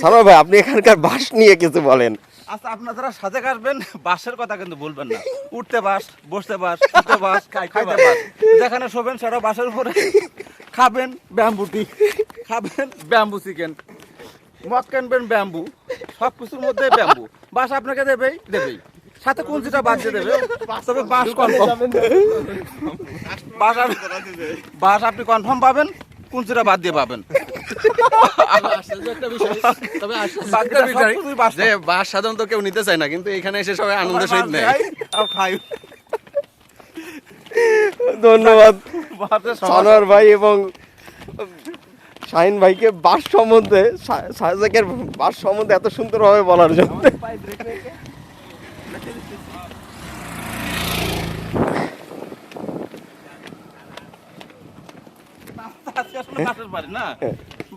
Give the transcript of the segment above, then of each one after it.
সানোয়ার ভাই আপনি এখানকার বাস নিয়ে কিছু বলেন। আচ্ছা আপনারা যারা সাজে আসবেন বাসের কথা কিন্তু বলবেন না। উঠতে বাস বসতে বাস উঠতে বাস খাইতে বাস যেখানে শোবেন সেটা বাসের উপরে। খাবেন ব্যাম্বু টি। খাবেন ব্যাম্বু চিকেন। মদ কিনবেন ব্যাম্বু। সব কিছুর মধ্যে ব্যাম্বু। বাস আপনাকে দেবেই দেবেই। সাথে কুঞ্চিটা বাদ দিয়ে দেবে তবে বাস কনফার্ম বাস আপনি- বাস আপনি কনফার্ম পাবেন কুঞ্চিটা বাদ দিয়ে পাবেন। বাস যে বাস সাধারণত কেউ নিতে চায় না কিন্তু এখানে এসে সবাই আনন্দের সহিত নেয়। ধন্যবাদ। সানোয়ার ভাই এবং শাহিন ভাইকে বাস সম্বন্ধে সাজেকের বাস সম্বন্ধে এত সুন্দরভাবে বলার জন্য। বাসের বাড়ি না?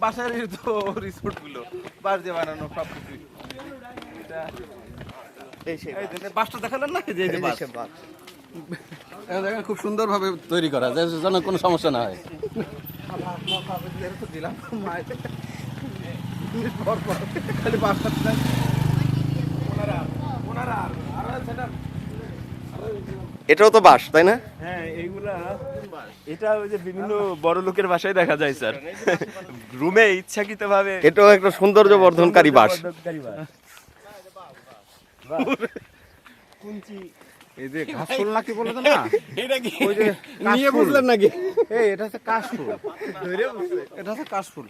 বাসার তো রিসোর্টগুলো। বাস দিয়ে বানানো সব কিছু বাসটা দেখালেন না? যে এই যে দেখেন খুব সুন্দরভাবে তৈরি করা যায় যেন কোনো সমস্যা না হয়। দিলাম খালি বাসটা ওনারা ওনারা আর সেটা এটাও তো বাস তাই না? হ্যাঁ এইগুলা এটা ওই যে বিভিন্ন বড় লোকের বাসায় দেখা যায় স্যার। রুমে ইচ্ছাকৃত ভাবে এটাও একটা সৌন্দর্য বর্ধনকারী বাস। এই যে ঘাস নাকি বলে তো না ওই যে নিয়ে বুঝলেন নাকি? এই এটা হচ্ছে কাশফুল। এটা হচ্ছে কাশফুল।